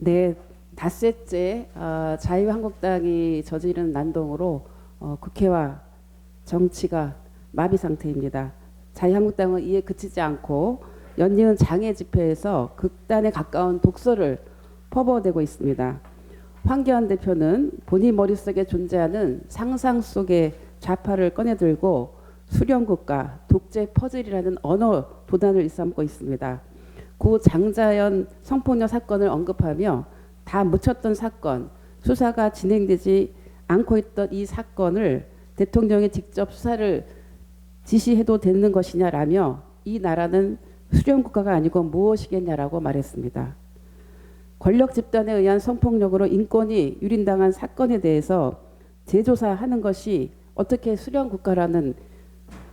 네, 닷새째 어, 자유한국당이 저지른 난동으로 어, 국회와 정치가 마비 상태입니다. 자유한국당은 이에 그치지 않고 연이은 장애 집회에서 극단에 가까운 독서를 퍼부어대고 있습니다. 황교안 대표는 본인 머릿속에 존재하는 상상 속의 좌파를 꺼내들고 수령국가, 독재 퍼즐이라는 언어 도단을 일삼고 있습니다. 고 장자연 성폭력 사건을 언급하며 다 묻혔던 사건, 수사가 진행되지 않고 있던 이 사건을 대통령이 직접 수사를 지시해도 되는 것이냐라며 이 나라는 수령 국가가 아니고 무엇이겠냐라고 말했습니다. 권력 집단에 의한 성폭력으로 인권이 유린당한 사건에 대해서 재조사하는 것이 어떻게 수령 국가라는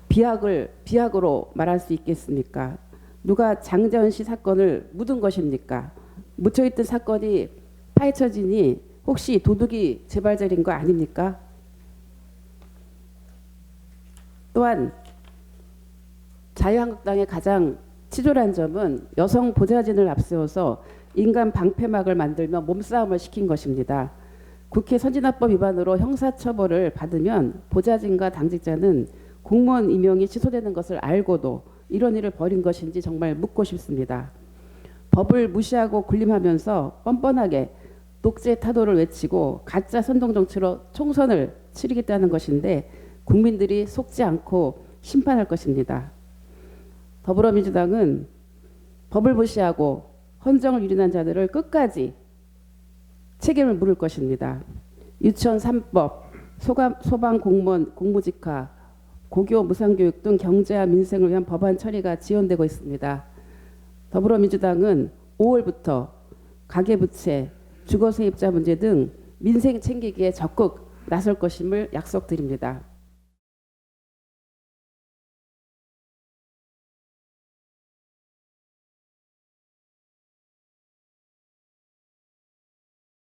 비약을 비약으로 말할 수 있겠습니까? 누가 장자연 씨 사건을 묻은 것입니까? 묻혀있던 사건이 파헤쳐지니 혹시 도둑이 재발절인 거 아닙니까? 또한 자유한국당의 가장 치졸한 점은 여성 보좌진을 앞세워서 인간 방패막을 만들며 몸싸움을 시킨 것입니다. 국회 선진화법 위반으로 형사처벌을 받으면 보좌진과 당직자는 공무원 임용이 취소되는 것을 알고도 이런 일을 벌인 것인지 정말 묻고 싶습니다. 법을 무시하고 군림하면서 뻔뻔하게 독재 타도를 외치고 가짜 선동 정치로 총선을 치르겠다는 것인데 국민들이 속지 않고 심판할 것입니다. 더불어민주당은 법을 무시하고 헌정을 유린한 자들을 끝까지 책임을 물을 것입니다. 유치원 3법, 소감, 소방 공무원 공무직화, 고교 무상교육 등 경제와 민생을 위한 법안 처리가 지연되고 있습니다. 더불어민주당은 5월부터 가계부채, 주거세입자 문제 등 민생 챙기기에 적극 나설 것임을 약속드립니다.